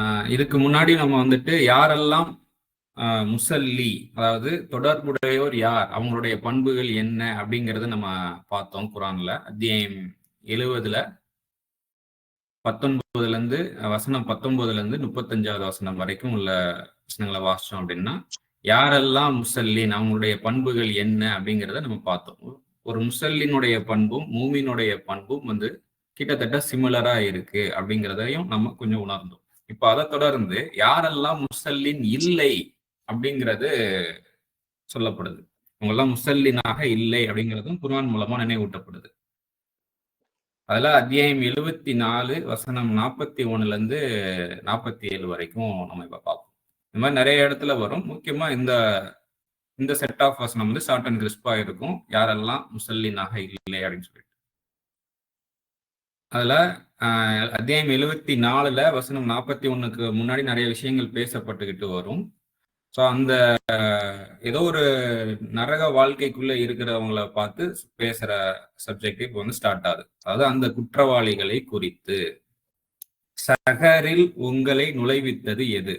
ஆஹ் இதுக்கு முன்னாடி நம்ம வந்துட்டு யாரெல்லாம் ஆஹ் முசல்லி அதாவது தொடர்புடையோர் யார் அவங்களுடைய பண்புகள் என்ன அப்படிங்கறத நம்ம பார்த்தோம் குரான்ல. அத்தியாயம் எழுவதுல பத்தொன்பதுல இருந்து வசனம் பத்தொன்பதுல இருந்து முப்பத்தஞ்சாவது வசனம் வரைக்கும் உள்ள வசனங்களை வாசிச்சோம் அப்படின்னா யாரெல்லாம் முசல்லின் அவங்களுடைய பண்புகள் என்ன அப்படிங்கிறத நம்ம பார்த்தோம். ஒரு முசல்லினுடைய பண்பும் மூமினுடைய பண்பும் வந்து கிட்டத்தட்ட சிமிலரா இருக்கு அப்படிங்கிறதையும் நம்ம கொஞ்சம் உணர்ந்தோம். இப்ப அதை தொடர்ந்து யாரெல்லாம் முசல்லின் இல்லை அப்படிங்கிறது சொல்லப்படுது. இவங்கெல்லாம் முசல்லினாக இல்லை அப்படிங்கிறதும் குர்ஆன் மூலமா நினைவூட்டப்படுது. அதுல அத்தியாயம் எழுவத்தி நாலு வசனம் நாற்பத்தி ஒண்ணுல இருந்து நாற்பத்தி ஏழு வரைக்கும் நம்ம இப்ப பார்ப்போம். இந்த மாதிரி நிறைய இடத்துல வரும். முக்கியமா இந்த இந்த செட் ஆஃப் வசனம் வந்து ஷார்ட் அண்ட் கிறிஸ்பா இருக்கும். யாரெல்லாம் முசல்லினாக இல்லை அப்படின்னு சொல்லிட்டு. அதுல அத்தியாயம் எழுவத்தி நாலுல வசனம் நாற்பத்தி ஒண்ணுக்கு முன்னாடி நிறைய விஷயங்கள் பேசப்பட்டுக்கிட்டு வரும். ஸோ அந்த ஏதோ ஒரு நரக வாழ்க்கைக்குள்ள இருக்கிறவங்கள பார்த்து பேசுற சப்ஜெக்ட் இப்போ வந்து ஸ்டார்ட் ஆகுது. அதாவது அந்த குற்றவாளிகளை குறித்து. சகரில் உங்களை நுழைவித்தது எது?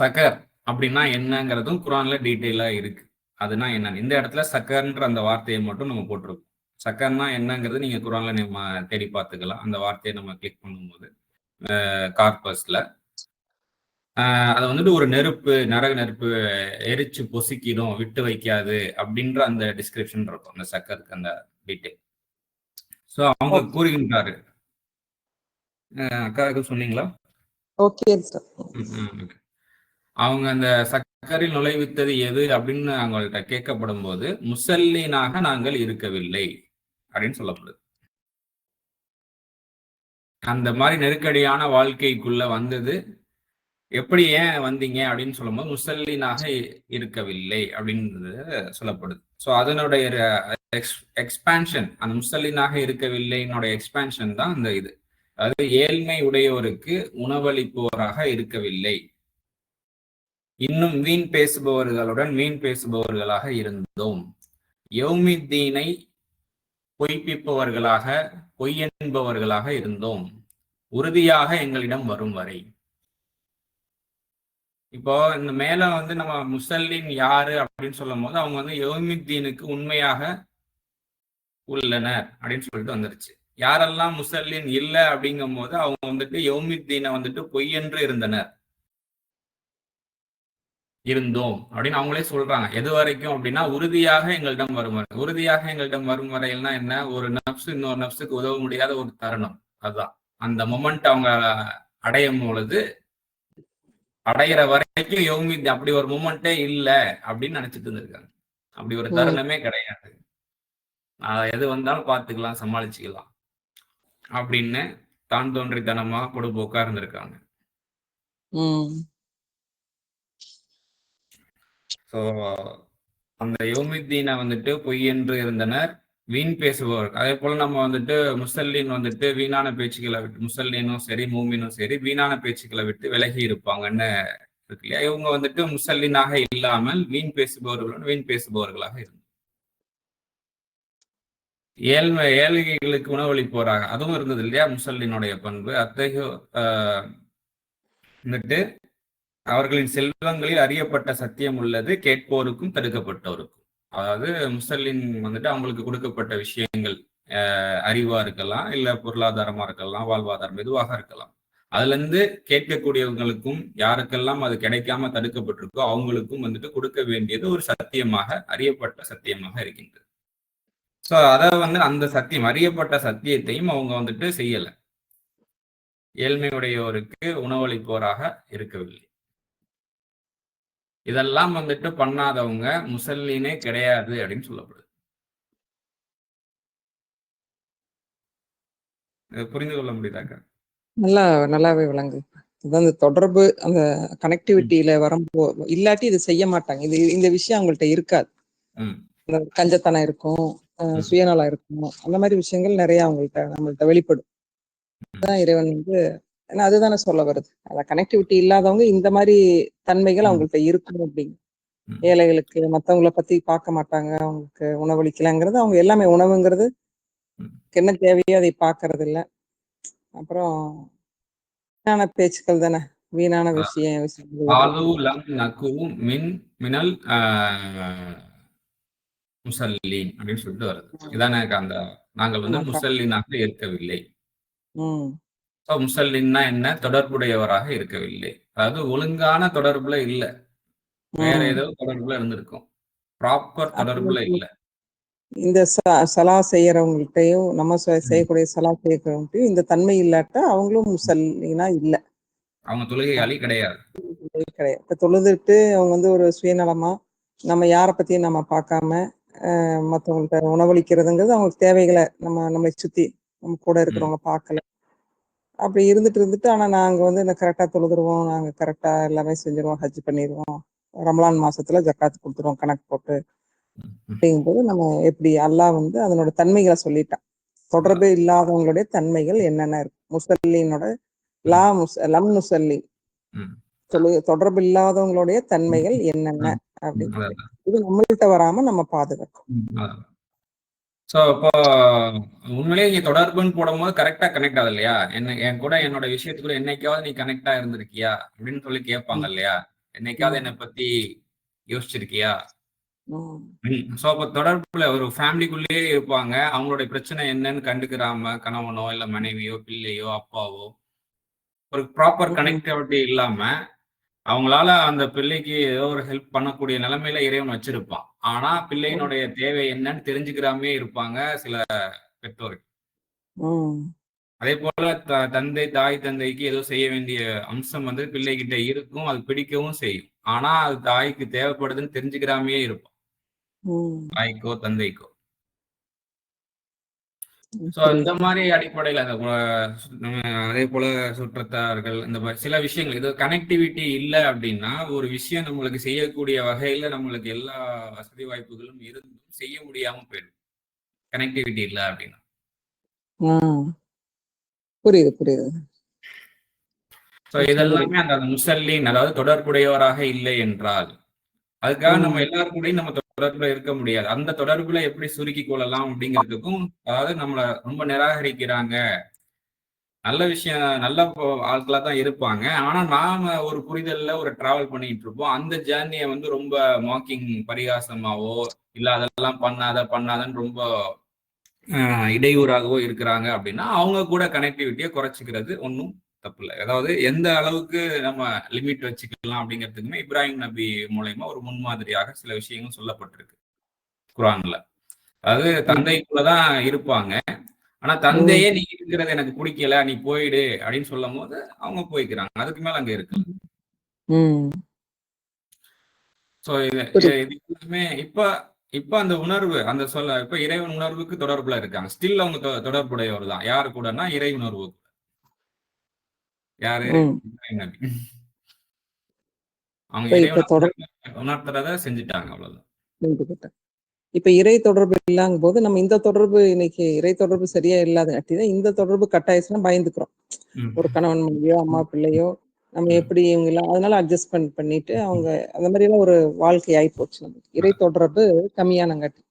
சகர் அப்படின்னா என்னங்கிறதும் குரான்ல டீட்டெயிலா இருக்கு. அதுனா என்ன இந்த இடத்துல சக்கர்ன்ற அந்த வார்த்தையை மட்டும் நம்ம போட்டிருக்கோம். சக்கர்னா என்னங்கிறது நீங்க குரான்ல நம்ம தேடி பார்த்துக்கலாம். அந்த வார்த்தையை நம்ம கிளிக் பண்ணும்போது. கார்பஸ்ல. அது வந்துட்டு ஒரு நெருப்பு நரக நெருப்பு எரிச்சு பொசுக்கிடும் விட்டு வைக்காது அப்படின்ற அந்த டிஸ்கிரிப்ஷன் இருக்கும். அந்த சக்கருக்கு அந்த டீட்டெயில் ஸோ அவங்க கூறுகின்றாரு. அஹ் அக்கா எதுவும் சொன்னீங்களா? ஓகே. அவங்க அந்த சக்கரில் நுழைவித்தது எது அப்படின்னு அவங்கள்ட்ட கேட்கப்படும் போது முசல்லீனாக நாங்கள் இருக்கவில்லை. அப்படின்னு சொல்லப்படுது. அந்த மாதிரி நெருக்கடியான வாழ்க்கைக்குள்ள வந்தது. எப்படி ஏன் வந்தீங்க அப்படின்னு சொல்லும்போது முசல்லினாக இருக்கவில்லை அப்படின்றது சொல்லப்படுது. ஸோ அதனுடைய எக்ஸ்பேன்ஷன் அந்த முசல்லினாக இருக்கவில்லைனுடைய எக்ஸ்பேன்ஷன் தான் அந்த இது. அதாவது ஏழ்மை உடையோருக்கு உணவளிப்போராக இருக்கவில்லை. இன்னும் வீண் பேசுபவர்களுடன் வீண் பேசுபவர்களாக இருந்தோம். யௌமித்தீனை பொய்ப்பிப்பவர்களாக பொய் என்பவர்களாக இருந்தோம். உறுதியாக எங்களிடம் வரும் வரை. இப்போ இந்த மேல வந்து நம்ம முசல்லின் யாரு அப்படின்னு சொல்லும் போது அவங்க வந்து யோமித்தீனுக்கு உண்மையாக உள்ளனர் அப்படின்னு சொல்லிட்டு வந்துருச்சு. யாரெல்லாம் முசல்லின் இல்லை அப்படிங்கும் போது அவங்க வந்துட்டு யோமித்தீனை வந்துட்டு பொய் என்று இருந்தனர். இருந்தோம் அப்படின்னு அவங்களே சொல்றாங்க. எது வரைக்கும் அப்படின்னா உறுதியாக எங்களிடம் வரும் வரை உறுதியாக எங்களிடம் வரும் வரையில்னா என்ன? ஒரு நப்சு இன்னொரு நப்சுக்கு உதவ முடியாத ஒரு தருணம். அதுதான். அந்த மொமெண்ட் அவங்க அடையும் பொழுது அடையிற வரைக்கும் யோமி அப்படி ஒரு மூமெண்ட்டே இல்ல அப்படின்னு நினைச்சிட்டு இருந்திருக்காங்க. அப்படி ஒரு. தருணமே கிடையாது. எது வந்தாலும் பார்த்துக்கலாம் சமாளிச்சுக்கலாம் அப்படின்னு தான் தோன்றித்தனமா பொடுபோக்கா இருந்திருக்காங்க. ஸோ அந்த யோமித்தீனை வந்துட்டு பொய் என்று இருந்தனர் வீண் பேசுபவர். அதே போல நம்ம வந்துட்டு முசல்லின் வந்துட்டு வீணான பேச்சுக்களை விட்டு முசல்லினும் சரி மூமினும் சரி வீணான பேச்சுக்களை விட்டு விலகி இருப்பாங்கன்னு இருக்கு இல்லையா? இவங்க வந்துட்டு முசல்லினாக இல்லாமல் வீண் பேசுபவர்களுடன் வீண் பேசுபவர்களாக இருந்தாங்க ஏழ்மை ஏழைகளுக்கு உணவளிப்போராக அதுவும் இருந்தது இல்லையா? முசல்லினுடைய பண்பு. அத்தகைய ஆஹ், வந்துட்டு அவர்களின் செல்வங்களில் அறியப்பட்ட சத்தியம் உள்ளது கேட்போருக்கும் தடுக்கப்பட்டோருக்கும். அதாவது முசல்லின் வந்துட்டு அவங்களுக்கு கொடுக்கப்பட்ட விஷயங்கள் அஹ், அறிவா இருக்கலாம் இல்ல பொருளாதாரமா இருக்கலாம் வாழ்வாதாரம் எதுவாக இருக்கலாம். அதுல இருந்து கேட்கக்கூடியவங்களுக்கும் யாருக்கெல்லாம் அது கிடைக்காம தடுக்கப்பட்டிருக்கோ அவங்களுக்கும் வந்துட்டு கொடுக்க வேண்டியது ஒரு சத்தியமாக அறியப்பட்ட சத்தியமாக இருக்கின்றது. சோ அத வந்து அந்த சத்தியம் அறியப்பட்ட சத்தியத்தையும் அவங்க வந்துட்டு செய்யல. ஏழ்மையுடையோருக்கு உணவளிப்போராக இருக்கவில்லை. இதெல்லாம் வந்துட்டு பண்ணாதவங்க முசல்லினே கிடையாது அப்படின்னு சொல்லப்படுது. புரிந்து கொள்ள முடியுதாக்கா நல்லா நல்லாவே விளங்கு. அதான் அந்த தொடர்பு அந்த கனெக்டிவிட்டியில வரும்போ இல்லாட்டி இது செய்ய மாட்டாங்க. இது இந்த விஷயம் அவங்கள்ட்ட இருக்காது. கஞ்சத்தனம் இருக்கும். சுயநலம் இருக்கும். அந்த மாதிரி விஷயங்கள் நிறைய அவங்கள்ட்ட நம்மள்ட்ட வெளிப்படும். இறைவன் வந்து ஏன்னா அதுதானே சொல்ல வருது. அந்த கனெக்டிவிட்டி இல்லாதவங்க இந்த மாதிரி தன்மைகள். அவங்கள்ட்ட இருக்கும் அப்படிங்க. ம். ஏழைகளுக்கு மத்தவங்கள பத்தி பார்க்க மாட்டாங்க அவங்களுக்கு உணவளிக்கலங்கிறது அவங்க எல்லாமே உணவுங்கிறது. என்ன தேவையோ அதை பார்க்கறது இல்ல அப்புறம் வீணான பேச்சுக்கள் தானே வீணான விஷயம் முசல்லீன் அப்படின்னு சொல்லிட்டு வருது. இதானே அந்த நாங்கள் வந்து. முசல்லினாக இருக்கவில்லை. ஸோ முசல்லின்னா என்ன? தொடர்புடையவராக இருக்கவில்லை. அதாவது ஒழுங்கான தொடர்புல இல்ல. வேற. ஏதோ தொடர்புல இருந்திருக்கும். ப்ராப்பர் தொடர்புல இல்ல. இந்த சலா செய்யறவங்கள்ட்டையும் நம்ம செய்யக்கூடிய சலா செய்யறவங்கள்ட்டையும் இந்த தன்மை இல்லாட்டா அவங்களும் முசல்லினா இல்ல. அவங்க தொழுகையாளி கிடையாது. கிடையாது. இப்ப தொழுதுட்டு அவங்க வந்து ஒரு சுயநலமா நம்ம யாரை பத்தியும் நம்ம பார்க்காம அஹ், மத்தவங்கள்ட்ட உணவளிக்கிறதுங்கிறது அவங்களுக்கு தேவைகளை நம்ம நம்மளை சுத்தி நம்ம கூட இருக்கிறவங்க பார்க்கல. அப்படி இருந்துட்டு இருந்துட்டு ஆனா நாங்க வந்து இந்த கரெக்டா தொழுதுருவோம். நாங்க கரெக்டா எல்லாமே செஞ்சிருவோம். ஹஜ் பண்ணிடுவோம் ரமலான் மாசத்துல ஜக்காத்து கொடுத்துருவோம் கணக்கு போட்டு. அப்படிங்கும்போது நம்ம எப்படி அல்லாஹ் வந்து அதனோட தன்மைகளை சொல்லிட்டான். தொடர்பே இல்லாதவங்களுடைய தன்மைகள் என்னென்ன இருக்கு? முசல்லினோட லா முஸ் லம் முசல்லி. சொல்லு தொடர்பு இல்லாதவங்களுடைய தன்மைகள் என்னென்ன. அப்படின்னு. இது நம்மள்கிட்ட வராம நம்ம பாதுகாக்கணும். ஸோ இப்போ உண்மையிலேயே நீங்க தொடர்புன்னு போடும்போது கரெக்டா கனெக்ட் ஆகுது இல்லையா என்ன என் கூட என்னோட விஷயத்துக்குள்ள என்னைக்காவது நீ கனெக்டா இருந்திருக்கியா? அப்படின்னு சொல்லி கேட்பாங்க இல்லையா? என்னைக்காவது என்னை பத்தி யோசிச்சிருக்கியா. ஸோ அப்போ தொடர்புல ஒரு ஃபேமிலிக்குள்ளேயே இருப்பாங்க. அவங்களுடைய பிரச்சனை என்னன்னு கண்டுக்கிறாம கணவனோ இல்ல மனைவியோ பிள்ளையோ அப்பாவோ ஒரு ப்ராப்பர். கனெக்டிவிட்டி இல்லாம அவங்களால அந்த பிள்ளைக்கு ஏதோ ஒரு ஹெல்ப் பண்ணக்கூடிய நிலைமையில இறைவன் வச்சிருப்பான். ஆனா பிள்ளையினுடைய தேவை என்னன்னு தெரிஞ்சுக்கிறாமே இருப்பாங்க சில பெற்றோர்கள். அதே போல தந்தை தாய் தந்தைக்கு ஏதோ செய்ய வேண்டிய அம்சம் வந்து பிள்ளைகிட்ட இருக்கும் அது பிடிக்கவும் செய்யும் ஆனா அது தாய்க்கு தேவைப்படுதுன்னு தெரிஞ்சுக்கிறாமே இருப்பான் ம். தாய்க்கோ தந்தைக்கோ புரியுது. இந்த மாதிரி அடிப்படையில் அந்த அதே போல சுற்றத்தார்கள் இந்த மாதிரி சில விஷயங்கள் இது கனெக்டிவிட்டி இல்லை அப்படின்னா ஒரு விஷயம் நம்மளுக்கு செய்யக்கூடிய வகையில நம்மளுக்கு எல்லா வசதி வாய்ப்புகளும் இருந்தும் செய்ய முடியாம போயிடும் கனெக்டிவிட்டி இல்லை அப்படின்னா. புரியுது புரியுது ஸோ இதெல்லாமே அந்த முசல்லின் அதாவது தொடர்புடையவராக இல்லை என்றால் அதுக்காக நம்ம எல்லாரு கூடயும் நம்ம தொடர்புல இருக்க முடியாது. அந்த தொடர்புல எப்படி சுருக்கி கொள்ளலாம் அப்படிங்கிறதுக்கும் அதாவது நம்மள ரொம்ப நிராகரிக்கிறாங்க. நல்ல விஷயம் நல்ல ஆட்களா தான் இருப்பாங்க. ஆனா நாம ஒரு புரிதல்ல ஒரு டிராவல் பண்ணிட்டு இருப்போம். அந்த ஜேர்னியை வந்து ரொம்ப மாக்கிங் பரிகாசமாவோ இல்ல அதெல்லாம் பண்ணாத பண்ணாதன்னு ரொம்ப இடையூறாகவோ இருக்கிறாங்க அப்படின்னா அவங்க கூட கனெக்டிவிட்டியை குறைச்சிக்கிறது ஒன்றும் தப்பு இல்லை அதாவது எந்த அளவுக்கு நம்ம லிமிட் வச்சுக்கலாம் அப்படிங்கிறதுக்குமே இப்ராஹிம் நபி மூலயமா ஒரு முன்மாதிரியாக சில விஷயங்கள் சொல்லப்பட்டிருக்கு குரான்ல. அதாவது தந்தைக்குள்ளதான் இருப்பாங்க. ஆனா தந்தையே நீ இருக்கிறது எனக்கு பிடிக்கல நீ போயிடு அப்படின்னு சொல்லும் போது அவங்க போய்க்கிறாங்க. அதுக்கு மேல அங்க இருக்கு ம். சோ இது புரியுது. இது எல்லாமே இப்ப இப்ப அந்த உணர்வு அந்த சொல்ல இப்ப இறைவன் உணர்வுக்கு தொடர்புல இருக்காங்க. ஸ்டில் அவங்க தொடர்புடையவர் தான் யாரு கூடனா இறை உணர்வு. யாரு? நபி அவங்க இறைவனை செஞ்சுட்டாங்க அவ்வளவுதான். இப்ப இறை தொடர்பு இல்லாங்கும் போது நம்ம இந்த தொடர்பு இன்னைக்கு இறை தொடர்பு சரியா இல்லாதங்காட்டிதான் இந்த தொடர்பு கட்டாயிச்சுன்னா பயந்துக்கிறோம். ஒரு கணவன் மனைவியோ அம்மா பிள்ளையோ நம்ம. எப்படி இவங்க எல்லாம் அதனால அட்ஜஸ்ட் பண்ணி பண்ணிட்டு அவங்க அந்த மாதிரி எல்லாம் ஒரு வாழ்க்கை ஆகி போச்சு நமக்கு. இறை தொடர்பு கம்மியானங்காட்டி.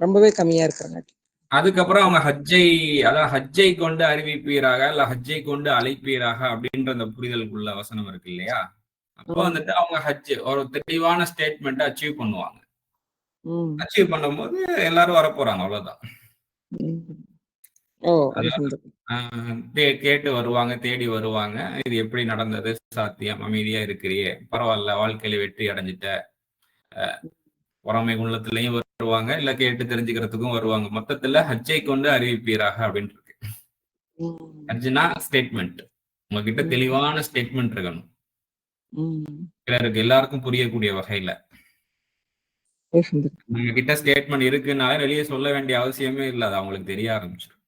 ரொம்பவே கம்மியா இருக்கிறங்காட்டி. அதுக்கப்புறம் அவங்க ஹஜ்ஜை அதான் ஹஜ்ஜை கொண்டு அறிவிப்பீராக இல்ல ஹஜ்ஜை கொண்டு அழைப்பீராக அப்படின்ற அந்த புரிதலுக்குள்ள வசனம் இருக்கு இல்லையா? அப்போ. வந்துட்டு அவங்க ஹஜ் ஒரு தெளிவான ஸ்டேட்மெண்ட்டை அச்சீவ் பண்ணுவாங்க. அச்சீவ் பண்ணும்போது எல்லாரும் வர போறாங்க அவ்வளவுதான். அதாவது கேட்டு வருவாங்க தேடி வருவாங்க. இது எப்படி நடந்தது? சாத்தியம் அமைதியா இருக்கிறியே. பரவாயில்ல வாழ்க்கையில வெற்றி அடைஞ்சிட்ட. அஹ் பொறாமை உள்ளத்துலயும் வருவாங்க இல்ல கேட்டு தெரிஞ்சுக்கிறதுக்கும் வருவாங்க. மொத்தத்துல ஹஜ்ஜை கொண்டு அறிவிப்பீராக அப்படின்னு இருக்கு. ஹஜ்னா ஸ்டேட்மெண்ட் உங்ககிட்ட. தெளிவான ஸ்டேட்மெண்ட் இருக்கணும். சிலருக்கு எல்லாருக்கும் புரியக்கூடிய வகையில. நம்ம கிட்ட ஸ்டேட்மெண்ட் இருக்குனாலே வெளியே சொல்ல வேண்டிய அவசியமே இல்லை. அது அவங்களுக்கு தெரிய ஆரம்பிச்சிடும்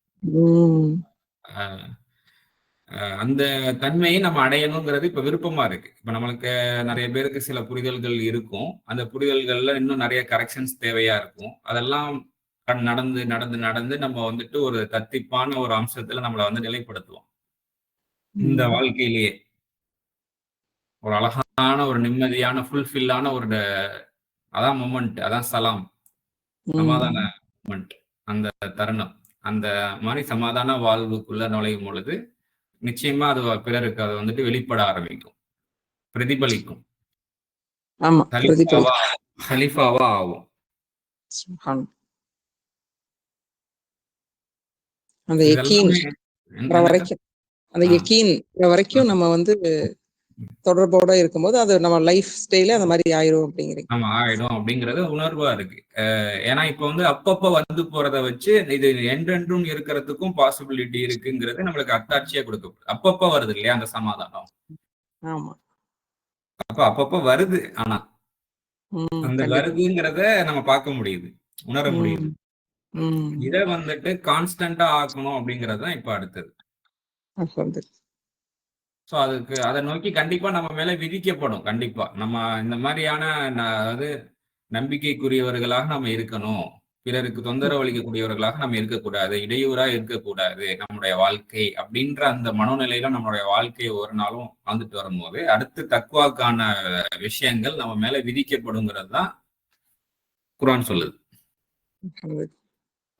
அந்த தன்மையை நம்ம அடையணுங்கிறது இப்ப விருப்பமா இருக்கு. இப்ப நம்மளுக்கு நிறைய பேருக்கு சில புரிதல்கள் இருக்கும். அந்த புரிதல்கள்ல இன்னும் நிறைய கரெக்ஷன்ஸ் தேவையா இருக்கும். அதெல்லாம் நடந்து நடந்து நடந்து நம்ம வந்துட்டு ஒரு தத்திப்பான ஒரு அம்சத்துல நம்மளை வந்து நிலைப்படுத்துவோம். இந்த. வாழ்க்கையிலேயே. ஒரு அழகான ஒரு நிம்மதியான ஃபுல்ஃபில்லான ஒரு அதான் மொமெண்ட் அதான் சலாம். சமாதான. மொமெண்ட் அந்த தருணம். அந்த மாதிரி சமாதான வாழ்வுக்குள்ள நுழையும் பொழுது நிச்சயமா அது பிறருக்கு அது வந்துட்டு வெளிப்பட ஆரம்பிக்கும் பிரதிபலிக்கும் ஹலிஃபாவா ஆகும். அந்த எக்கீன் வரைக்கும் அந்த. எக்கீன் வர வரைக்கும் நம்ம வந்து தொடர்போட இருக்கும்போது அது நம்ம லைஃப் ஸ்டைல அந்த மாதிரி ஆயிரும் அப்படிங்கிறீங்க. நம்ம ஆயிடும் அப்படிங்கறது உணர்வா இருக்கு. ஏன்னா இப்ப வந்து அப்பப்ப வந்து போறத வச்சு இது என்றென்றும் இருக்கிறதுக்கும் பாசிபிலிட்டி இருக்குங்கிறது நம்மளுக்கு அத்தாட்சியா கொடுக்கப்படுது அப்பப்ப வருது இல்லையா அந்த சமாதானம்? ஆமா. அப்ப அப்பப்ப வருது ஆனா அந்த. வருதுங்கிறத நம்ம பார்க்க முடியுது உணர முடியுது. இதை வந்துட்டு கான்ஸ்டன்டா ஆக்கணும் அப்படிங்கிறது தான் இப்ப அடுத்தது. ஸோ அதுக்கு அதை நோக்கி கண்டிப்பா நம்ம மேல விதிக்கப்படும். கண்டிப்பா. நம்ம இந்த மாதிரியான அதாவது நம்பிக்கைக்குரியவர்களாக நம்ம இருக்கணும். பிறருக்கு தொந்தரவு அளிக்கக்கூடியவர்களாக நம்ம இருக்கக்கூடாது. இடையூறா இருக்கக்கூடாது நம்முடைய வாழ்க்கை அப்படின்ற அந்த மனோநிலையில நம்மளுடைய வாழ்க்கை ஒரு நாளும் வந்துட்டு வரும்போது அடுத்து தக்குவாக்கான விஷயங்கள் நம்ம மேல விதிக்கப்படுங்கிறது தான் குரான் சொல்லுது.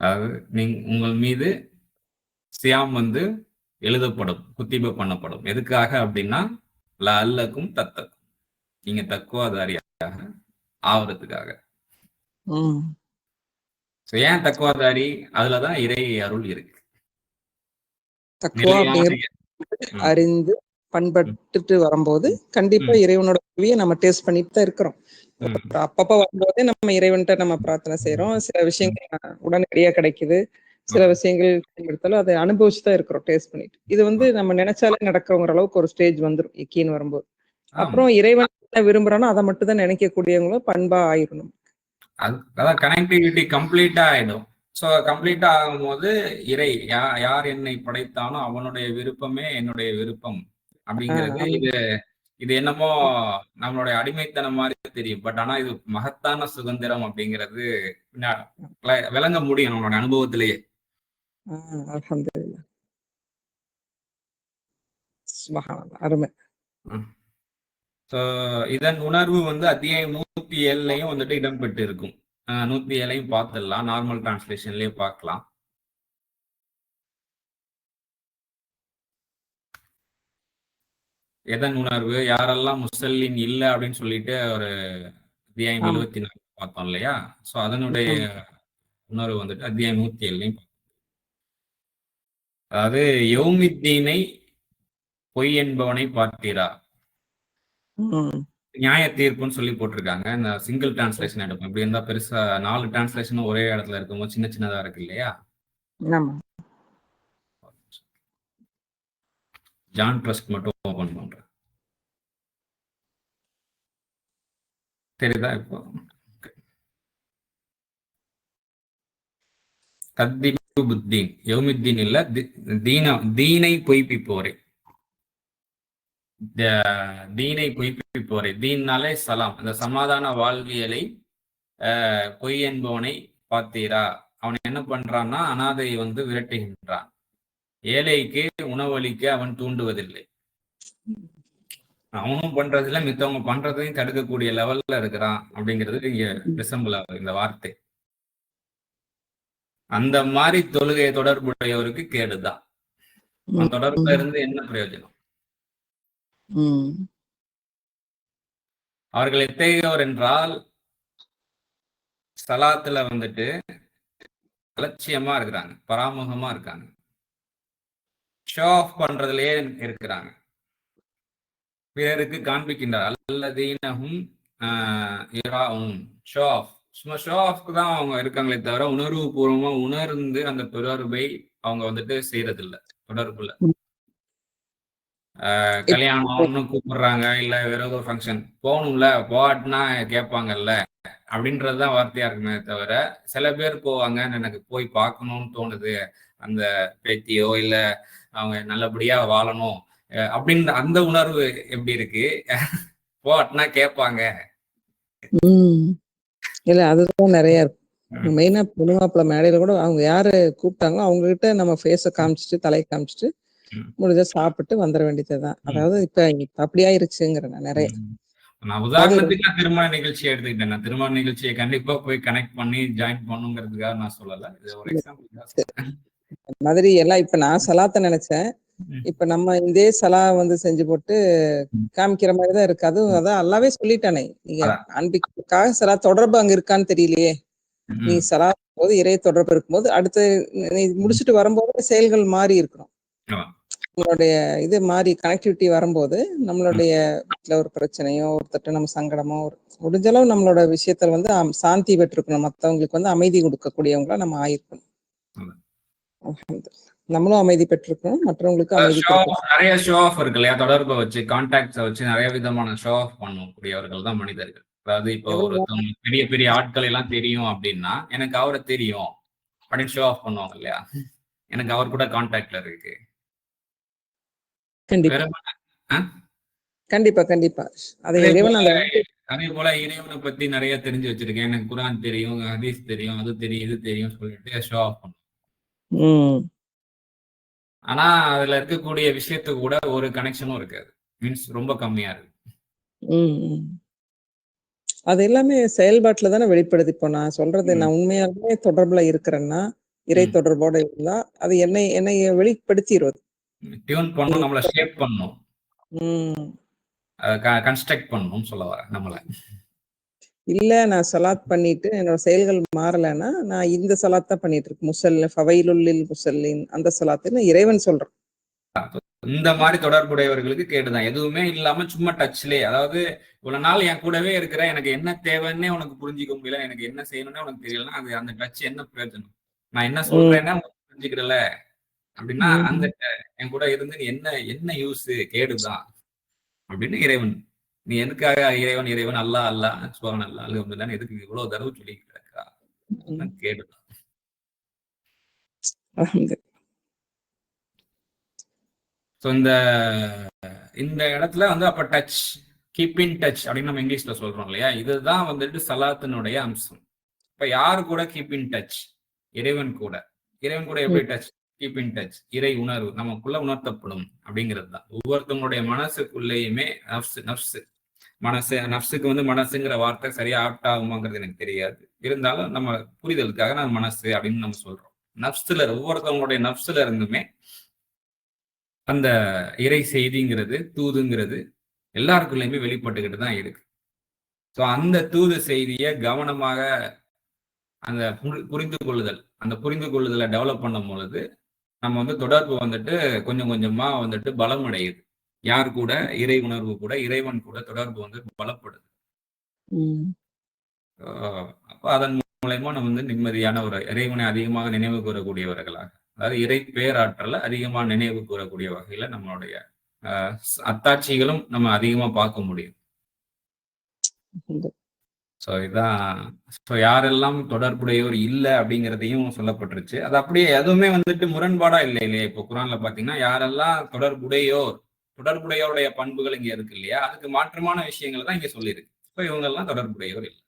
அதாவது நீங்க உங்கள் மீது சியாம் வந்து எழுதப்படும் குத்திப பண்ணப்படும். எதுக்காக அப்படின்னா லல்லக்கும் தத்தக்கும். நீங்க தக்குவாதாரியாக ஆவறதுக்காக. ஏன் தக்குவாதாரி அதுலதான் இறை அருள் இருக்கு. அறிந்து பண்பட்டுட்டு வரும்போது கண்டிப்பா. இறைவனோட உதவியை நம்ம டேஸ்ட் பண்ணிட்டு தான் இருக்கிறோம். அப்பப்ப வரும்போதே நம்ம இறைவன்கிட்ட நம்ம பிரார்த்தனை செய்யறோம் சில விஷயங்கள் உடனடியா கிடைக்குது. சில. விஷயங்கள் பயன்படுத்தாலும் அதை அனுபவிச்சு தான் இருக்கிறோம் டேஸ்ட் பண்ணிட்டு. இது வந்து நம்ம நினைச்சாலே நடக்கிறவங்கிற அளவுக்கு ஒரு ஸ்டேஜ் வந்துரும் எக்கீன்னு வரும்போது. அப்புறம் இறைவன் என்ன விரும்புறானோ அதை மட்டும் தான் நினைக்கக்கூடியவங்களும் பண்பா ஆயிரணும் அது- அதான் கனெக்டிவிட்டி கம்ப்ளீட்டா ஆயிடும். ஸோ கம்ப்ளீட்டா ஆகும்போது இறை யார் என்னை படைத்தானோ அவனுடைய விருப்பமே என்னுடைய விருப்பம் அப்படிங்கிறது இது இது என்னமோ நம்மளுடைய அடிமைத்தனம் மாதிரி தெரியும். பட் ஆனா இது மகத்தான சுதந்திரம் அப்படிங்கிறது விளங்க முடியும் நம்மளோட அனுபவத்திலேயே. ஆஹ் சுப்ஹானல்லாஹ் அருமை. இதன் உணர்வு வந்து அத்தியாயம் நூத்தி ஏழுலையும் வந்துட்டு இடம்பெற்று இருக்கும் நூத்தி ஏழையும் பார்த்துடலாம். நார்மல் டிரான்ஸ்லேஷன்லயே பார்க்கலாம். எதன் உணர்வு? யாரெல்லாம் முசல்லின் இல்ல அப்படின்னு சொல்லிட்டு ஒரு அத்தியாயம். எழுபத்தி நாலு பார்த்தோம் இல்லையா? ஸோ அதனுடைய உணர்வு வந்துட்டு அத்தியாயம் நூத்தி ஏழுலையும் அதாவது யௌமித்தீனை பொய் என்பவனை பார்த்தீரா. உம் நியாய தீர்ப்புன்னு சொல்லி போட்டிருக்காங்க. இந்த சிங்கிள் டிரான்ஸ்லேஷன் எடுப்போம். இப்படி இருந்தா பெருசா நாலு டிரான்ஸ்லேஷனும் ஒரே இடத்துல இருக்கும்போது சின்ன சின்னதா இருக்கு இல்லையா? ஆமா. ஜான் ட்ரஸ்ட் மட்டும் ஓபன் பண்றேன். தெரியுதா இப்போ? யூபுத்தீன் யௌமித்தீன் இல்ல தீனா தீன தீனை பொய்ப்பிப்போரே. தீனை பொய்ப்பிப்போரே. தீன்னாலே சலாம் அந்த சமாதான வாழ்வியலை பொய் என்பவனை பார்த்தீரா? அவன் என்ன பண்றான்னா அனாதை வந்து விரட்டுகின்றான். ஏழைக்கு உணவளிக்க அவன் தூண்டுவதில்லை. அவனும் பண்றதுல மித்தவங்க பண்றதையும் தடுக்கக்கூடிய லெவல்ல இருக்கிறான் அப்படிங்கிறது இங்க டிசம்பிள் ஆகுது இந்த வார்த்தை. அந்த மாதிரி தொழுகை தொடர்புடையவருக்கு கேடுதான். தொடர்புல இருந்து என்ன பிரயோஜனம்? அவர்கள் எத்தகையோர் என்றால் சலாத்துல வந்துட்டு அலட்சியமா இருக்கிறாங்க பராமுகமா இருக்காங்க. ஷோ ஆஃப் பண்றதுலயே இருக்கிறாங்க. பிறருக்கு காண்பிக்கின்றார் அல்லதீனஹும் இராவும் ஷோ ஆஃப் சும்மா ஷோ ஆஃப்க்கு தான் அவங்க இருக்காங்களே தவிர உணர்வு பூர்வமா உணர்ந்து அந்த தொடர்பை அவங்க வந்துட்டு செய்யறதில்ல தொடர்புல. ஆஹ் கல்யாணம்னு கூப்பிடுறாங்க இல்ல வேற ஏதோ ஃபங்க்ஷன் போகணும்ல போகாட்டினா கேட்பாங்கல்ல அப்படின்றதுதான் வார்த்தையா இருக்குமே தவிர சில பேர் போவாங்க எனக்கு போய் பார்க்கணும்னு தோணுது. அந்த பேத்தியோ இல்ல அவங்க நல்லபடியா வாழணும். அப்படின்ற அந்த உணர்வு எப்படி இருக்கு? போகாட்டினா கேட்பாங்க. இல்ல அதுதான் நிறைய இருக்கு. மெயினா பொண்ணு மாப்பிள்ள மேடையில கூட அவங்க யாரு கூப்பிட்டாங்களோ அவங்க கிட்ட நம்ம ஃபேஸ காமிச்சிட்டு தலையை காமிச்சிட்டு. முடிஞ்ச சாப்பிட்டு வந்துட வேண்டியதுதான். அதாவது இப்ப அப்படி ஆயிருச்சுங்கிற நிறைய. நான் உதாரணத்துக்கு திருமண நிகழ்ச்சியை எடுத்துக்கிட்டேன். நான் திருமண நிகழ்ச்சியை கண்டிப்பா போய் கனெக்ட் பண்ணி ஜாயின் பண்ணுங்கிறதுக்காக நான் சொல்லல. இது ஒரு எக்ஸாம்பிள் மாதிரி எல்லாம் இப்ப நான் சலாத்த நினைச்சேன். இப்ப நம்ம இதே சலா வந்து செஞ்சு போட்டு. காமிக்கிற மாதிரி தான் இருக்கு அதுவும். அதான் அல்லாவே சொல்லிட்டானே நீங்க. அன்பிக்காக சலா தொடர்பு அங்க இருக்கான்னு தெரியலையே நீ. சலா போது இறை தொடர்பு இருக்கும்போது அடுத்து நீ. முடிச்சுட்டு வரும்போது செயல்கள் மாறி இருக்கணும் ஆமா. உங்களுடைய இது மாறி கனெக்டிவிட்டி வரும்போது. நம்மளுடைய வீட்டுல ஒரு பிரச்சனையோ ஒருத்தட்ட நம்ம சங்கடமோ ஒரு முடிஞ்ச அளவு நம்மளோட விஷயத்துல வந்து சாந்தி பெற்றிருக்கணும் மத்தவங்களுக்கு வந்து அமைதி கொடுக்கக்கூடியவங்களா நம்ம ஆயிருக்கணும் ஆமா. நம்மளும் அமைதி பெற்றிருக்கணும் மற்றவங்களுக்கு அமைதி நிறைய ஷோ ஆஃப் இருக்கு இல்லையா? தொடர்பை வச்சு கான்டாக்ட்ஸை வச்சு நிறைய விதமான ஷோ ஆஃப் பண்ணக்கூடியவர்கள் தான் மனிதர்கள். அதாவது இப்போ ஒருத்தவங்க பெரிய பெரிய ஆட்கள் எல்லாம் தெரியும் அப்படின்னா எனக்கு அவரை தெரியும் அப்படின்னு ஷோ ஆஃப் பண்ணுவாங்க இல்லையா? எனக்கு அவர் கூட கான்டாக்ட்ல இருக்கு. கண்டிப்பா? கண்டிப்பா அதை போல இறைவனை பத்தி நிறைய தெரிஞ்சு வச்சிருக்கேன். எனக்கு குரான் தெரியும் ஹதீஸ் தெரியும் அது தெரியும் இது தெரியும் சொல்லிட்டு ஷோ ஆஃப் பண்ணும் ம். ஆனா அதுல இருக்கக்கூடிய விஷயத்துக்கு கூட ஒரு கனெக்ஷனும் இருக்காது. மீன்ஸ் ரொம்ப கம்மியா இருக்கு. அது எல்லாமே செயல்பாட்டுல தானே வெளிப்படுது. இப்போ நான் சொல்றது. நான் உண்மையாலுமே தொடர்புல இருக்கிறேன்னா இறை. தொடர்போட இருந்தா அது என்னை என்னை வெளிப்படுத்திடுவது டியூன் பண்ணும் நம்மளை ஷேப் பண்ணும். கன்ஸ்ட்ரக்ட் பண்ணணும்னு சொல்ல வரேன் நம்மளை. இல்ல நான் சலாத் பண்ணிட்டு என்னோட செயல்கள் மாறலைன்னா நான் இந்த சலாத் தான் பண்ணிட்டு இருக்கேன். முசல்ல ஃபவைலுல்லில் முசல்லின் அந்த சலாத்துன்னு இறைவன் சொல்றான். இந்த மாதிரி தொடர்புடையவர்களுக்கு கேட்டுதான். எதுவுமே இல்லாம சும்மா டச்லயே அதாவது இவ்வளவு நாள் என் கூடவே இருக்கிற எனக்கு என்ன தேவைன்னே உனக்கு புரிஞ்சிக்க முடியல. எனக்கு என்ன செய்யணும்னே உனக்கு தெரியலன்னா அது அந்த டச் என்ன பிரயோஜனம்? நான் என்ன சொல்றேன்னா புரிஞ்சுக்கிறல. அப்படின்னா. அந்த என் கூட இருந்து என்ன என்ன யூஸ் கேடுதான். அப்படின்னு இறைவன் நீ எதுக்காக இறைவன் இறைவன் அல்லா அல்லா சுபான் அல்லா அல்ஹம்துலில்லாஹ் எதுக்கு இவ்வளவு தடவை. கேடுதான் அல்ஹம்துலில்லாஹ். ஸோ இந்த இந்த இடத்துல வந்து அப்ப டச் கீப் இன் டச் அப்படின்னு நம்ம இங்கிலீஷ்ல சொல்றோம் இல்லையா? இதுதான் வந்துட்டு சலாத்தினுடைய அம்சம். இப்ப யாரு கூட கீப் இன் டச் இறைவன் கூட. இறைவன் கூட எப்படி டச் கீப் இன் டச் இறை உணர்வு நமக்குள்ள உணர்த்தப்படும் அப்படிங்கிறது தான். ஒவ்வொருத்தவங்களுடைய மனசுக்குள்ளேயுமே நப்சு நப்சு மனசு நப்சுக்கு வந்து மனசுங்கிற வார்த்தை சரியா ஆப்ட் ஆகுமாங்கிறது எனக்கு தெரியாது. இருந்தாலும் நம்ம புரிதலுக்காக நான் மனசு அப்படின்னு நம்ம சொல்றோம். நப்சுல ஒவ்வொருத்தவங்களுடைய நப்சுல இருந்துமே அந்த இறை செய்திங்கிறது தூதுங்கிறது எல்லாருக்குள்ளயுமே வெளிப்பட்டுக்கிட்டு தான் இருக்கு. ஸோ அந்த தூது செய்தியை கவனமாக அந்த புரி- புரிந்து கொள்ளுதல் அந்த புரிந்து கொள்ளுதலை டெவலப் பண்ணும் பொழுது நம்ம வந்து தொடர்பு வந்துட்டு கொஞ்சம் கொஞ்சமா வந்துட்டு பலம் அடையுது யார் கூட? இறை உணர்வு கூட இறைவன் கூட தொடர்பு வந்து பலப்படுது. அப்ப அதன் மூலயமா நம்ம வந்து நிம்மதியான ஒரு இறைவனை அதிகமாக நினைவு கூறக்கூடியவர்களாக அதாவது இறை பேராற்றலை அதிகமா நினைவு கூறக்கூடிய வகையில நம்மளுடைய அத்தாட்சிகளும் நம்ம அதிகமா பார்க்க முடியும். ஸோ இதான் ஸோ யாரெல்லாம் தொடர்புடையோர் இல்லை அப்படிங்கிறதையும் சொல்லப்பட்டுருச்சு. அது அப்படியே எதுவுமே வந்துட்டு முரண்பாடா இல்லை இல்லையா இப்போ குரான்ல பாத்தீங்கன்னா யாரெல்லாம் தொடர்புடையோர் தொடர்புடையோருடைய பண்புகள் இங்க இருக்கு இல்லையா? அதுக்கு மாற்றமான விஷயங்கள் தான் இங்க சொல்லியிருக்கு. இப்போ இவங்க எல்லாம் தொடர்புடையோர் இல்லை.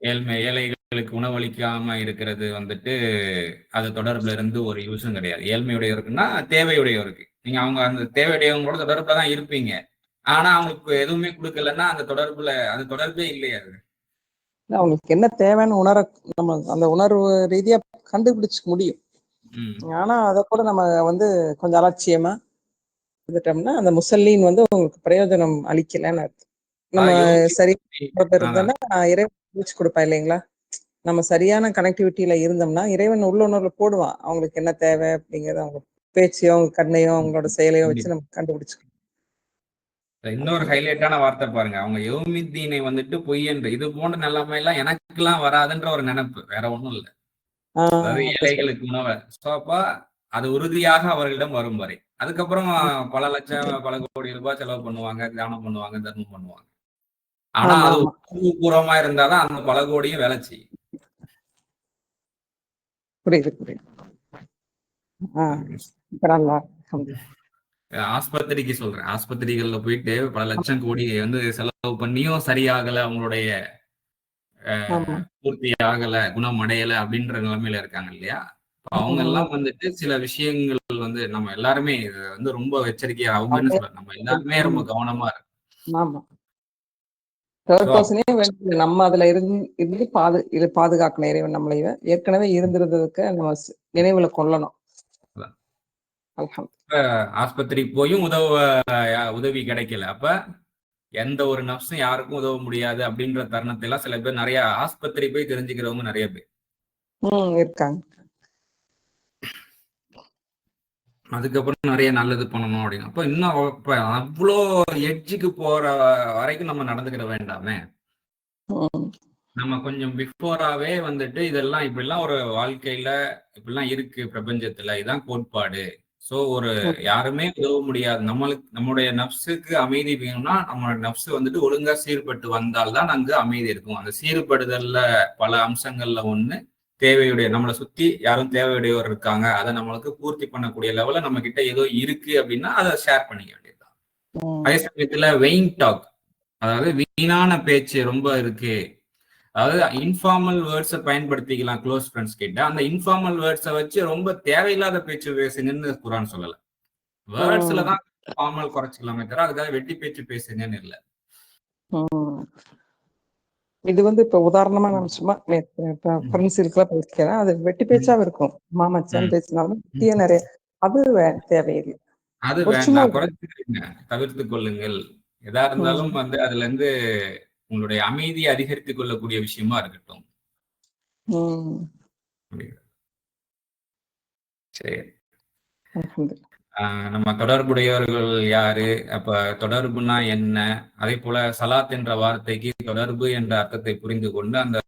ஏழ்மை ஏழைகளுக்கு உணவளிக்காம இருக்கிறது வந்துட்டு அது தொடர்புல இருந்து ஒரு யூஸும் கிடையாது. ஏழ்மையுடையவருக்குன்னா தேவையுடையவருக்கு. நீங்க அவங்க அந்த தேவையுடையவங்களோட தொடர்புல தான் இருப்பீங்க. ஆனா அவங்களுக்கு எதுவுமே கொடுக்கலன்னா அந்த தொடர்புல அது தொடர்பே இல்லையா அது. அவங்களுக்கு என்ன தேவைன்னு உணர நம்ம அந்த உணர்வு ரீதியா கண்டுபிடிச்சுக்க முடியும். ஆனா அதை கூட நம்ம வந்து கொஞ்சம் அலட்சியமா இருந்துட்டோம்னா அந்த முசல்லின் வந்து உங்களுக்கு பிரயோஜனம் அளிக்கலன்னு நம்ம சரி. இருந்தோம்னா இறைவன் முடிச்சு கொடுப்பா இல்லைங்களா? நம்ம சரியான கனெக்டிவிட்டியில இருந்தோம்னா இறைவன் உள்ளுணர்வுல போடுவான். அவங்களுக்கு என்ன தேவை அப்படிங்கறத அவங்க பேச்சையோ அவங்க கண்ணையோ அவங்களோட செயலையோ வச்சு நம்ம கண்டுபிடிச்சுக்கணும். இன்னொரு ஹைலைட்டான வார்த்தை பாருங்க. அவங்க யோமித்தீனை வந்துட்டு பொய் என்று. இது போன்ற நிலைமை எல்லாம் எனக்கெல்லாம் வராதுன்ற ஒரு நினைப்பு. வேற ஒண்ணும் இல்ல. அதாவது ஏழைகளுக்கு உணவை. அப்ப அது உறுதியாக அவர்களிடம் வரும் வரை. அதுக்கப்புறம் பல லட்சம் பல கோடி ரூபாய் செலவு பண்ணுவாங்க தானம் பண்ணுவாங்க தர்மம் பண்ணுவாங்க. ஆனா அது ஆமா. பூர்வமா இருந்தாதான் அந்த பல கோடியும் வேலை செய்யும். புரியுது புரியுது. ஆஸ்பத்திரிக்கு சொல்றேன். ஆஸ்பத்திரிகள்ல போயிட்டு பல லட்சம் கோடி வந்து செலவு பண்ணியும் சரியாகல அவங்களுடைய பூர்த்தி ஆகல குணம் அடையல அப்படின்ற நிலைமையில இருக்காங்க இல்லையா? அவங்க எல்லாம் வந்துட்டு சில விஷயங்கள் வந்து நம்ம எல்லாருமே இது வந்து ரொம்ப எச்சரிக்கையா அவங்கன்னு சொல்ல நம்ம எல்லாருமே ரொம்ப கவனமா இருக்கு. ஆமா. தேர்ட் பர்சனே வேண்டிய நம்ம அதுல இருந்து இருந்து பாது இது பாதுகாக்கணும். இறைவன் நம்மளை ஏற்கனவே இருந்திருந்ததுக்கு நம்ம நினைவுல கொள்ளணும். அல்ஹம். ஆஸ்பத்திரி போயும் உதவ உதவி கிடைக்கல. அப்ப எந்த ஒரு நப்சும் யாருக்கும் உதவ முடியாது அப்படின்ற தருணத்தை எல்லாம் சில பேர் நிறைய ஆஸ்பத்திரி போய் தெரிஞ்சுக்கிறவங்க நிறைய பேர். இருக்காங்க. அதுக்கப்புறம் நிறைய நல்லது பண்ணணும் அப்படின்னு. அப்ப இன்னும் அவ்வளோ எட்ஜுக்கு போற வரைக்கும் நம்ம நடந்துக்கிட வேண்டாமே. நம்ம கொஞ்சம் பிஃபோராவே வந்துட்டு இதெல்லாம் இப்படிலாம் ஒரு வாழ்க்கையில இப்படிலாம் இருக்கு பிரபஞ்சத்துல. இதான் கோட்பாடு. சோ ஒரு யாருமே உதவ முடியாது. நம்மளுக்கு நம்மளுடைய நப்சுக்கு அமைதி வேணும்னா நம்மளோட நப்சு வந்துட்டு ஒழுங்கா சீர்பட்டு வந்தால்தான் அங்கு அமைதி இருக்கும். அந்த சீர்படுதல்ல பல அம்சங்கள்ல ஒண்ணு தேவையுடைய நம்மளை சுத்தி யாரும் தேவையுடையவர் இருக்காங்க. அதை நம்மளுக்கு பூர்த்தி பண்ணக்கூடிய லெவல்ல நம்ம கிட்ட ஏதோ இருக்கு அப்படின்னா அதை ஷேர் பண்ணிக்க வேண்டியதுதான். அதே சமயத்துல வெயின் டாக் அதாவது வீணான பேச்சு ரொம்ப இருக்கு அதாவது இன்ஃபார்மல் வேர்ட்ஸை பயன்படுத்திக்கலாம் க்ளோஸ் ஃப்ரெண்ட்ஸ் கிட்ட. அந்த இன்ஃபார்மல் வேர்ட்ஸை வச்சு ரொம்ப தேவையில்லாத பேச்சு பேசுங்கன்னு குரான் சொல்லல. வேர்ட்ஸ்ல தான் ஃபார்மல் குறைச்சிக்கலாமே தவிர அதுக்காக வெட்டி பேச்சு பேசுங்கன்னு இல்லை. இது வந்து இப்ப உதாரணமா நான் சும்மா ஃப்ரெண்ட்ஸ் இருக்கலாம் பேசிக்கிறேன். அது வெட்டி பேச்சாவும் இருக்கும். மாமச்சான். பேசினாலும் நிறைய. அது தேவையில்லை. அது வேண்டாம். குறைச்சிக்கிறீங்க தவிர்த்து கொள்ளுங்கள். எதா இருந்தாலும் வந்து அதுல இருந்து உங்களுடைய அமைதியை அதிகரித்துக் கொள்ளக்கூடிய விஷயமா இருக்கட்டும். சரி. நம்ம தொடர்புடையவர்கள் யாரு? அப்ப தொடர்புனா என்ன? அதே போல சலாத் என்ற வார்த்தைக்கு தொடர்பு என்ற அர்த்தத்தை புரிந்து கொண்டு அந்த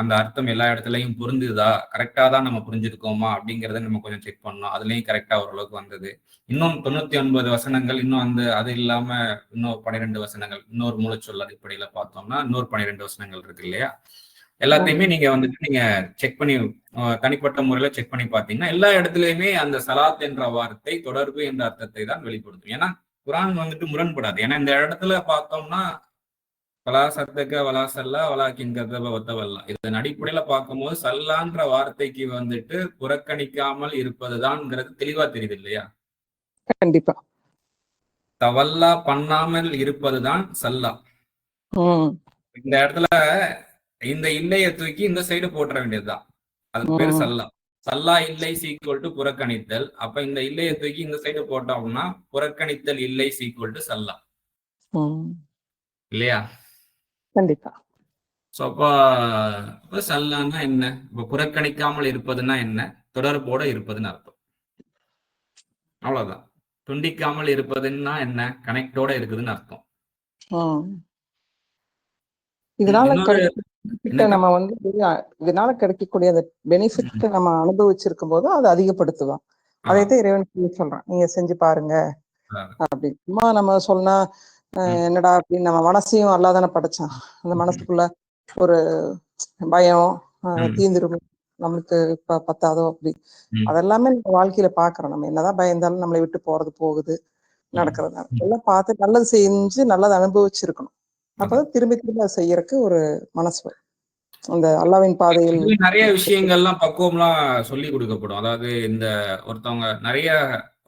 அந்த அர்த்தம் எல்லா இடத்துலயும் பொருந்துதா கரெக்டா தான் நம்ம புரிஞ்சிருக்கோமா அப்படிங்கறத நம்ம கொஞ்சம் செக் பண்ணோம் அதுலயும் கரெக்டா ஓரளவுக்கு வந்தது. இன்னும் தொண்ணூத்தி ஒன்பது வசனங்கள் இன்னும் அந்த அது இல்லாம இன்னொரு பன்னிரெண்டு வசனங்கள் இன்னொரு மூலச்சொல் அடிப்படையில பார்த்தோம்னா இன்னொரு பன்னிரெண்டு வசனங்கள் இருக்கு இல்லையா? எல்லாத்தையுமே நீங்க வந்துட்டு நீங்க செக் பண்ணி தனிப்பட்ட முறையில செக் பண்ணி பார்த்தீங்கன்னா எல்லா இடத்துலயுமே அந்த சலாத் என்ற வார்த்தை தொடர்பு என்ற அர்த்தத்தை தான் வெளிப்படுத்தும். ஏன்னா குரான் வந்துட்டு முரண்படாது. ஏன்னா இந்த இடத்துல பார்த்தோம்னா வலா சத்தக்க வலா சல்லா வலாக்கின் கதப ஒத்தவல்லா. இதன் அடிப்படையில பார்க்கும்போது சல்லான்ற வார்த்தைக்கு வந்துட்டு புறக்கணிக்காமல் இருப்பதுதான்ங்கிறது தெளிவா தெரியுது இல்லையா? கண்டிப்பா. தவல்லா பண்ணாமல் இருப்பதுதான் சல்லா. இந்த இடத்துல இந்த இல்லைய தூக்கி இந்த சைடு போட்டுற வேண்டியதுதான் அது பேர். சல்லா. சல்லா இல்லை சீக்குவல் டு புறக்கணித்தல். அப்ப இந்த இல்லைய தூக்கி இந்த சைடு போட்டோம்னா புறக்கணித்தல் இல்லை சீக்குவல் டு சல்லா. இல்லையா? கண்டிப்பா. அப்போ அப்ப சல்லான்னா என்ன? இப்ப புறக்கணிக்காமல் இருப்பதுன்னா என்ன? தொடர்போட இருப்பதுன்னு அர்த்தம். அவ்வளவுதான். துண்டிக்காமல் இருப்பதுன்னா என்ன? கனெக்டோட இருக்குதுன்னு அர்த்தம். இதனால நம்ம வந்து இதனால கிடைக்கக்கூடிய அந்த பெனிஃபிட் நம்ம அனுபவிச்சிருக்கும் போது அதை அதிகப்படுத்துவோம் அதை தான் இறைவன் சொல்லி சொல்றான். நீங்க செஞ்சு பாருங்க. அப்படி. சும்மா நம்ம சொன்னா. என்னடா அப்படின்னு நம்ம மனசையும் அல்லாதானே படைச்சான். அந்த மனசுக்குள்ள ஒரு பயம். தீந்துரும். நம்மளுக்கு பத்தாதோ அப்படி. அதெல்லாமே நம்ம வாழ்க்கையில பாக்குறோம். நம்ம என்னதான் பயந்தாலும் நம்மளை விட்டு போறது போகுது நடக்கிறது எல்லாம் பார்த்து நல்லது செஞ்சு நல்லதை அனுபவிச்சிருக்கணும். அப்பதான் திரும்பி திரும்ப அதை செய்யறதுக்கு ஒரு மனசு. அந்த அல்லாவின் பாதையில் நிறைய விஷயங்கள்லாம் பக்குவம்லாம் சொல்லி கொடுக்கப்படும். அதாவது இந்த ஒருத்தவங்க நிறைய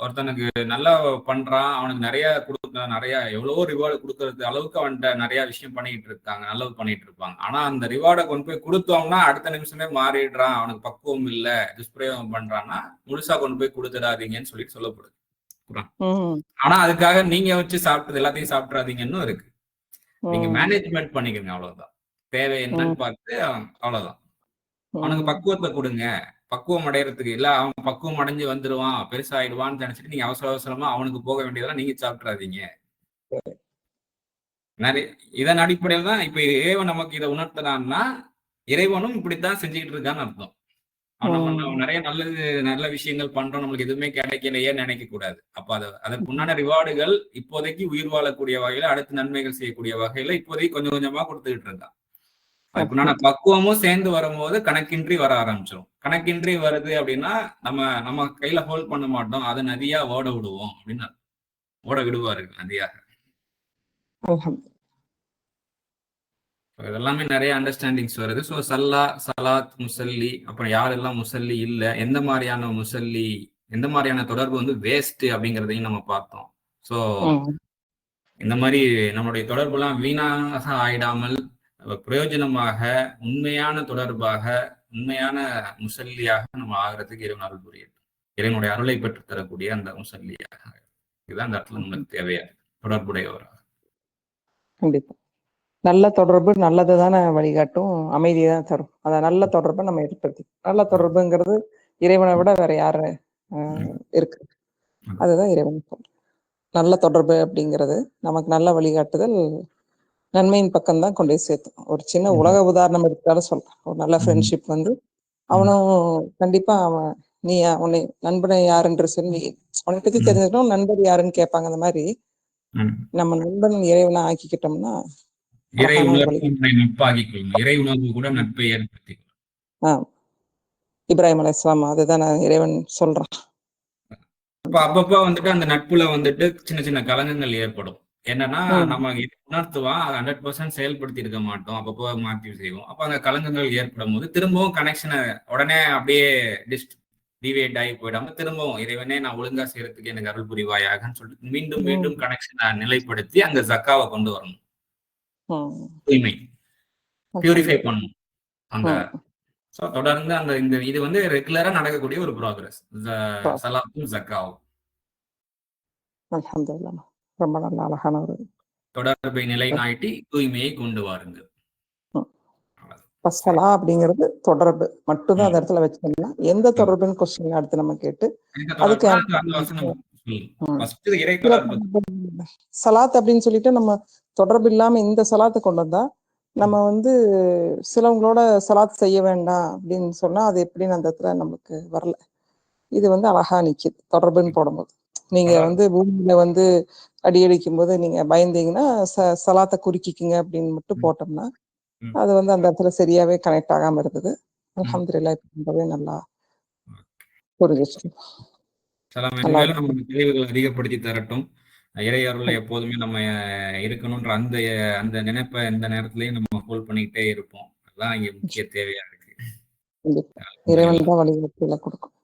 ஒருத்தனுக்கு நல்லா பண்றான் அவனுக்கு நிறைய கொடுக்க நிறைய எவ்வளவோ ரிவார்டு கொடுக்கறது அளவுக்கு அவன்கிட்ட நிறைய விஷயம் பண்ணிட்டு இருக்காங்க நல்லது பண்ணிட்டு இருப்பாங்க. ஆனா அந்த ரிவார்டை கொண்டு போய் கொடுத்தோம்னா அடுத்த நிமிஷமே மாறிடுறான் அவனுக்கு பக்குவம் இல்ல துஷ்பிரயோகம் பண்றான்னா முழுசா கொண்டு போய் கொடுத்துடாதீங்கன்னு சொல்லிட்டு சொல்லப்படுது. ஆனா அதுக்காக நீங்க வச்சு சாப்பிட்டது எல்லாத்தையும் சாப்பிட்றாதீங்கன்னு இருக்கு. நீங்க மேனேஜ்மெண்ட் பண்ணிக்கோங்க அவ்வளவுதான். தேவை என்னன்னு பார்த்து அவ்வளவுதான். அவனுக்கு. பக்குவத்தை கொடுங்க. பக்குவம் அடையறதுக்கு. இல்ல அவன் பக்குவம் அடைஞ்சு வந்துருவான் பெருசாயிடுவான்னு நினைச்சிட்டு நீங்க அவசர அவசரமா அவனுக்கு போக வேண்டியதெல்லாம் நீங்க சாப்பிட்றாதீங்க நிறைய இதன் அடிப்படையில் தான் இப்ப இறைவன் நமக்கு இதை உணர்த்தினான்னா இறைவனும் இப்படித்தான் செஞ்சுக்கிட்டு இருக்கான்னு அர்த்தம். அவன் நிறைய நல்லது நல்ல விஷயங்கள் பண்றோம் நம்மளுக்கு எதுவுமே கிடைக்கலையே நினைக்க கூடாது. அப்ப அது அதற்கு உண்டான ரிவார்டுகள் இப்போதைக்கு உயிர் வாழக்கூடிய வகையில அடுத்து நன்மைகள் செய்யக்கூடிய வகையில இப்போதைக்கு கொஞ்சம் கொஞ்சமா கொடுத்துக்கிட்டு இருக்கான் அதுக்குண்டான பக்குவமும் சேர்ந்து வரும்போது கணக்கின்றி வர ஆரம்பிச்சிடும் கணக்கின்றி வருது அப்படின்னா நம்ம நம்ம கையில ஹோல்ட் பண்ண மாட்டோம். அதை நதியா ஓட விடுவோம் அப்படின்னு. ஓட விடுவாரு நதியாக. இதெல்லாமே நிறைய அண்டர்ஸ்டாண்டிங்ஸ் வருது. ஸோ சல்லா சலாத் முசல்லி அப்புறம் யாரெல்லாம் முசல்லி இல்ல எந்த மாதிரியான முசல்லி எந்த மாதிரியான தொடர்பு வந்து வேஸ்ட் அப்படிங்கிறதையும் நம்ம பார்த்தோம். ஸோ. இந்த மாதிரி நம்மளுடைய தொடர்புலாம் வீணாக ஆயிடாமல் பிரயோஜனமாக உண்மையான தொடர்பாக உண்மையான முசல்லியாக நம்ம ஆகிறதுக்கு இறைவன் அருள் புரியட்டும். இறைவனுடைய அருளை பெற்று தரக்கூடிய அந்த முசல்லியாக இதுதான் அந்த இடத்துல நம்மளுக்கு தேவையா? தொடர்புடையவராக. கண்டிப்பா. நல்ல தொடர்பு நல்லது தானே வழிகாட்டும் அமைதியை தான் தரும். அத நல்ல தொடர்பை நம்ம ஏற்படுத்தி நல்ல தொடர்புங்கிறது இறைவனை விட வேற யாரு இருக்கு. அதுதான் இறைவன். நல்ல தொடர்பு அப்படிங்கிறது நமக்கு நல்ல வழிகாட்டுதல் நன்மையின் பக்கம் தான் கொண்டு போய் சேர்த்தும். ஒரு சின்ன. உலக உதாரணம் எடுத்தாலும் சொல்றேன் ஒரு நல்ல. ஃப்ரெண்ட்ஷிப் வந்து அவனும் கண்டிப்பா அவன் நீ உன்னை நண்பனை யாருன்ற சொல்லி அவனை பத்தி. தெரிஞ்சுக்கணும் நண்பர் யாருன்னு கேட்பாங்க. அந்த மாதிரி. நம்ம நண்பன் இறைவனை ஆக்கிக்கிட்டோம்னா இறை உணர்வு கூட நட்பை ஏற்படுத்தி ஆஹ் இப்ராஹிம் அலைஹிஸ்ஸலாம் அதுதான் இறைவன் சொல்றான். அப்ப அப்பப்ப வந்துட்டு அந்த நட்புல வந்துட்டு சின்ன சின்ன கலங்கங்கள் ஏற்படும். என்னன்னா. நம்ம இது உணர்த்துவான் ஹண்ட்ரட் பர்சன்ட் செயல்படுத்தி இருக்க மாட்டோம். அப்பப்போ மாற்றி செய்வோம். அப்ப அந்த கலங்கங்கள் ஏற்படும் போது திரும்பவும் கனெக்ஷனை உடனே அப்படியே டிஸ்ட் டிவேட் ஆகி போயிடாம திரும்பவும் இறைவனே நான் ஒழுங்கா செய்யறதுக்கு எனக்கு அருள் புரிவாயாகன்னு சொல்லிட்டு மீண்டும் மீண்டும் கனெக்ஷனை நிலைப்படுத்தி அங்க ஜக்காவை கொண்டு வரணும். தூய்மை. பியூரிஃபை பண்ணணும். அந்த. ஸோ தொடர்ந்து அந்த இந்த இது வந்து ரெகுலரா நடக்கக்கூடிய ஒரு ப்ராக்ரஸ். சலாத்தும் ஜக்காவும். அல்ஹம்துலில்லாஹ். ரொம்ப நல்ல அழகான ஒரு தொடர்பை நிலைநாட்டி தூய்மையை கொண்டு வாருங்கள். பசலா அப்படிங்கிறது தொடர்பு. மட்டும்தான் அந்த. இடத்துல வச்சுக்கோங்க. எந்த தொடர்புன்னு கொஸ்டின் அடுத்து நம்ம கேட்டு அதுக்கு சலாத் அப்படின்னு சொல்லிட்டு நம்ம தொடர்பு இல்லாம இந்த சலாத்தை கொண்டு வந்தா நம்ம வந்து சிலவங்களோட சலாத் செய்ய வேண்டாம் அப்படின்னு சொன்னா அது எப்படின்னு அந்த இடத்துல நமக்கு வரல. இது வந்து அழகா நிக்குது. தொடர்புன்னு போடும்போது. நீங்க. வந்து பூமியில வந்து அடி அடிக்கும் போது நீங்க பயந்தீங்கன்னா ச சலாத்தை குறுக்கிக்குங்க அப்படின்னு மட்டும். போட்டோம்னா. அது வந்து அந்த இடத்துல சரியாவே கனெக்ட் ஆகாம இருந்தது. அல்ஹம்துலில்லாஹ் இப்ப ரொம்பவே நல்லா புரிஞ்சிச்சு. தெளிவுகள் அதிகப்படுத்தி தரட்டும். இறை அருள்ல எப்போதுமே நம்ம இருக்கணும்ன்ற அந்த அந்த நினைப்பை எந்த நேரத்திலயும் நம்ம ஹோல்ட் பண்ணிக்கிட்டே இருப்போம். அதுதான் இங்க முக்கிய தேவையா இருக்கு. இறைவன் தான் வழிகாட்டியில கொடுக்கும்.